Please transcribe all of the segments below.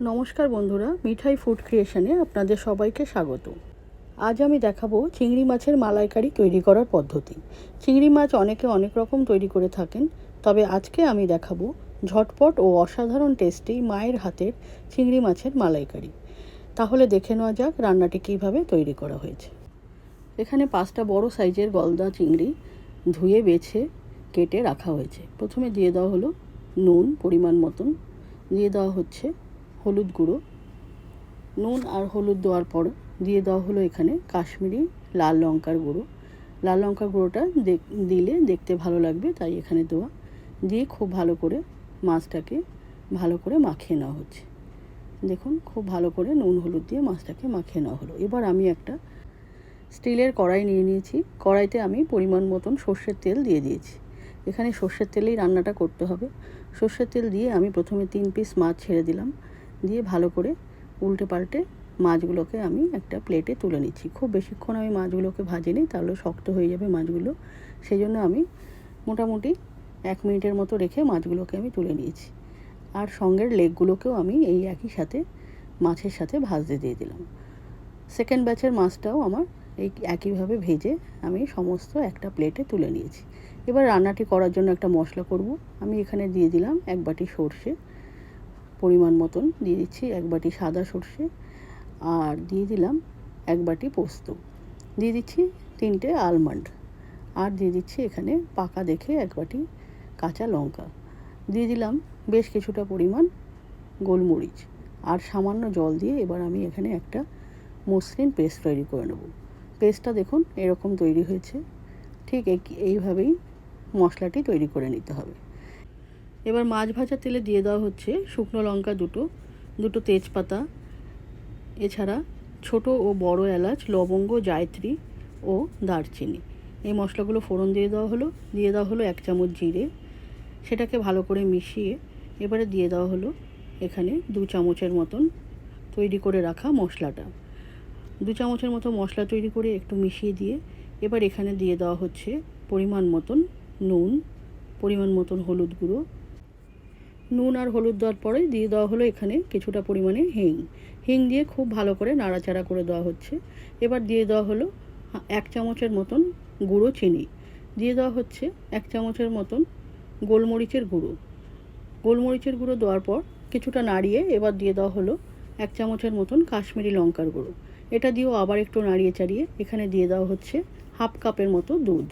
নমস্কার বন্ধুরা, মিঠাই ফুড ক্রিয়েশনে আপনাদের সবাইকে স্বাগত। আজ আমি দেখাবো চিংড়ি মাছের মালাইকারি তৈরি করার পদ্ধতি। চিংড়ি মাছ অনেকে অনেক রকম তৈরি করে থাকেন, তবে আজকে আমি দেখাবো ঝটপট ও অসাধারণ টেস্টি মায়ের হাতের চিংড়ি মাছের মালাইকারি। তাহলে দেখে নেওয়া যাক রান্নাটি কীভাবে তৈরি করা হয়েছে। এখানে পাঁচটা বড় সাইজের গলদা চিংড়ি ধুয়ে, বেছে, কেটে রাখা হয়েছে। প্রথমে দিয়ে দেওয়া হলো নুন পরিমাণ মতন। দিয়ে দেওয়া হচ্ছে হলুদ গুঁড়ো, নুন আর হলুদ দেওয়ার পর দিয়ে দেওয়া হলো এখানে কাশ্মীরি লাল লঙ্কার গুঁড়ো। লাল লঙ্কার গুঁড়োটা দিলে দেখতে ভালো লাগবে, তাই এখানে দেওয়া। দিয়ে খুব ভালো করে মাছটাকে ভালো করে মাখিয়ে নেওয়া হচ্ছে। দেখুন, খুব ভালো করে নুন হলুদ দিয়ে মাছটাকে মাখিয়ে নেওয়া হলো। এবার আমি একটা স্টিলের কড়াই নিয়ে নিয়েছি। কড়াইতে আমি পরিমাণ মতন সর্ষের তেল দিয়ে দিয়েছি। এখানে সর্ষের তেলেই রান্নাটা করতে হবে। সর্ষের তেল দিয়ে আমি প্রথমে তিন পিস মাছ ছেড়ে দিলাম। দিয়ে ভালো করে উল্টে পাল্টে মাছগুলোকে আমি একটা প্লেটে তুলে নিচ্ছি। খুব বেশিক্ষণ আমি মাছগুলোকে ভাজিনি, তাহলে শক্ত হয়ে যাবে মাছগুলো। সেই জন্য আমি মোটামুটি এক মিনিটের মতো রেখে মাছগুলোকে আমি তুলে নিয়েছি। আর সঙ্গের লেগগুলোকেও আমি এই একই সাথে মাছের সাথে ভাজতে দিয়ে দিলাম। সেকেন্ড ব্যাচের মাছটাও আমার এই একইভাবে ভেজে আমি সমস্ত একটা প্লেটে তুলে নিয়েছি। এবার রান্নাটি করার জন্য একটা মশলা করব। আমি এখানে দিয়ে দিলাম এক বাটি সর্ষে। পরিমাণ মতন দিয়ে দিচ্ছি, এক বাটি সাদা সর্ষে আর দিয়ে দিলাম এক বাটি পোস্ত। দিয়ে দিচ্ছি তিনটে আলমন্ড আর দিয়ে দিচ্ছি এখানে পাকা দেখে এক বাটি কাঁচা লঙ্কা। দিয়ে দিলাম বেশ কিছুটা পরিমাণ গোলমরিচ আর সামান্য জল দিয়ে এবার আমি এখানে একটা মসৃণ পেস্ট তৈরি করে নেব। পেস্টটা দেখুন এরকম তৈরি হয়েছে, ঠিক এইভাবেই মশলাটি তৈরি করে নিতে হবে। এবার মাছ ভাজা তেলে দিয়ে দেওয়া হচ্ছে শুকনো লঙ্কা দুটো দুটো তেজপাতা, এছাড়া ছোট ও বড় এলাচ, লবঙ্গ, জায়ত্রী ও দারচিনি। এই মশলাগুলো ফোড়ন দিয়ে দেওয়া হলো, দিয়ে দেওয়া হলো এক চামচ জিরে। সেটাকে ভালো করে মিশিয়ে এবারে দিয়ে দেওয়া হলো এখানে দু চামচের মতন তৈরি করে রাখা মশলাটা। দু চামচের মতো মশলা তৈরি করে একটু মিশিয়ে দিয়ে এবার এখানে দিয়ে দেওয়া হচ্ছে পরিমাণ মতন নুন, পরিমাণ মতন হলুদ গুঁড়ো নুন আর হলুদ দেওয়ার পরে দিয়ে দেওয়া হলো এখানে কিছুটা পরিমাণে হিং। হিং দিয়ে খুব ভালো করে নাড়াচাড়া করে দেওয়া হচ্ছে। এবার দিয়ে দেওয়া হলো এক চামচের মতন গুঁড়ো চিনি। দিয়ে দেওয়া হচ্ছে এক চামচের মতন গোলমরিচের গুঁড়ো। গোলমরিচের গুঁড়ো দেওয়ার পর কিছুটা নাড়িয়ে এবার দিয়ে দেওয়া হলো এক চামচের মতন কাশ্মীরি লঙ্কার গুঁড়ো। এটা দিয়েও আবার একটু নাড়িয়ে চাড়িয়ে এখানে দিয়ে দেওয়া হচ্ছে হাফ কাপের মতো দুধ।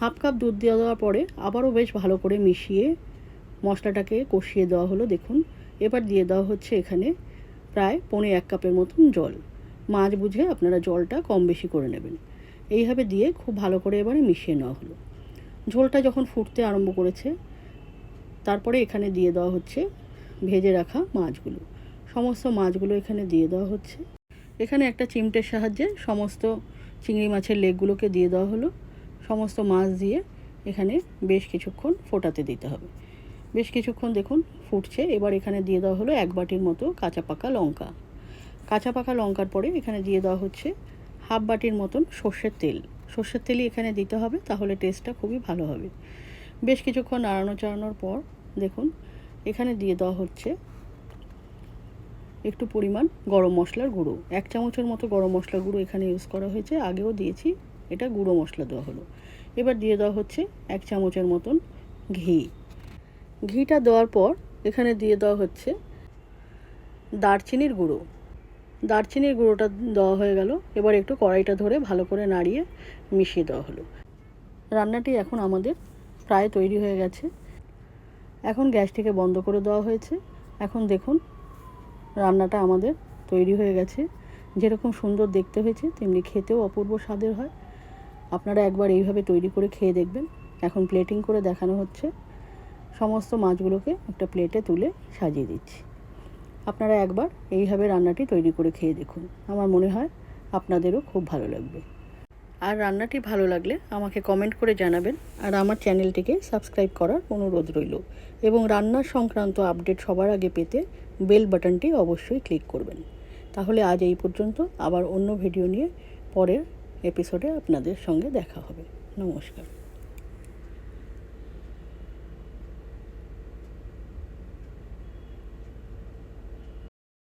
হাফ কাপ দুধ দিয়ে দেওয়ার পরে আবারও বেশ ভালো করে মিশিয়ে মশলাটাকে কষিয়ে দেওয়া হলো, দেখুন। এবার দিয়ে দেওয়া হচ্ছে এখানে প্রায় পৌনে এক কাপের মতন জল। মাছ বুঝে আপনারা জলটা কম বেশি করে নেবেন। এইভাবে দিয়ে খুব ভালো করে এবারে মিশিয়ে নেওয়া হলো। ঝোলটা যখন ফুটতে আরম্ভ করেছে, তারপরে এখানে দিয়ে দেওয়া হচ্ছে ভেজে রাখা মাছগুলো। সমস্ত মাছগুলো এখানে দিয়ে দেওয়া হচ্ছে। এখানে একটা চিমটের সাহায্যে সমস্ত চিংড়ি মাছের লেগগুলোকে দিয়ে দেওয়া হলো। সমস্ত মাছ দিয়ে এখানে বেশ কিছুক্ষণ ফোটাতে দিতে হবে। বেশ কিছুক্ষণ দেখুন, ফুটছে। এবার এখানে দিয়ে দেওয়া হলো এক বাটির মতো কাঁচা পাকা লঙ্কা। কাঁচা পাকা লঙ্কার পরে এখানে দিয়ে দেওয়া হচ্ছে হাফ বাটির মতন সর্ষের তেল। সর্ষের তেলই এখানে দিতে হবে, তাহলে টেস্টটা খুবই ভালো হবে। বেশ কিছুক্ষণ নাড়ানো চাড়ানোর পর দেখুন, এখানে দিয়ে দেওয়া হচ্ছে একটু পরিমাণ গরম মশলার গুঁড়ো। এক চামচের মতো গরম মশলার গুঁড়ো এখানে ইউজ করা হয়েছে। আগেও দিয়েছি, এটা গুঁড়ো মশলা দেওয়া হলো। এবার দিয়ে দেওয়া হচ্ছে এক চামচের মতন ঘি। ঘিটা দেওয়ার পর এখানে দিয়ে দেওয়া হচ্ছে দারচিনির গুঁড়ো। দারচিনির গুঁড়োটা দেওয়া হয়ে গেল। এবার একটু কড়াইটা ধরে ভালো করে নাড়িয়ে মিশিয়ে দেওয়া হলো। রান্নাটি এখন আমাদের প্রায় তৈরি হয়ে গেছে। এখন গ্যাসটিকে বন্ধ করে দেওয়া হয়েছে। এখন দেখুন রান্নাটা আমাদের তৈরি হয়ে গেছে। যেরকম সুন্দর দেখতে হয়েছে, তেমনি খেতেও অপূর্ব স্বাদের হয়। আপনারা একবার এইভাবে তৈরি করে খেয়ে দেখবেন। এখন প্লেটিং করে দেখানো হচ্ছে। সমস্ত মাছগুলোকে একটা প্লেটে তুলে সাজিয়ে দিচ্ছি। আপনারা একবার এইভাবে রান্নাটি তৈরি করে খেয়ে দেখুন। আমার মনে হয় আপনাদেরও খুব ভালো লাগবে। আর রান্নাটি ভালো লাগলে আমাকে কমেন্ট করে জানাবেন আর আমার চ্যানেলটিকে সাবস্ক্রাইব করার অনুরোধ রইল। এবং রান্নার সংক্রান্ত আপডেট সবার আগে পেতে বেল বাটনটি অবশ্যই ক্লিক করবেন। তাহলে আজ এই পর্যন্ত আবার অন্য ভিডিও নিয়ে পরের এপিসোডে আপনাদের সঙ্গে দেখা হবে। নমস্কার।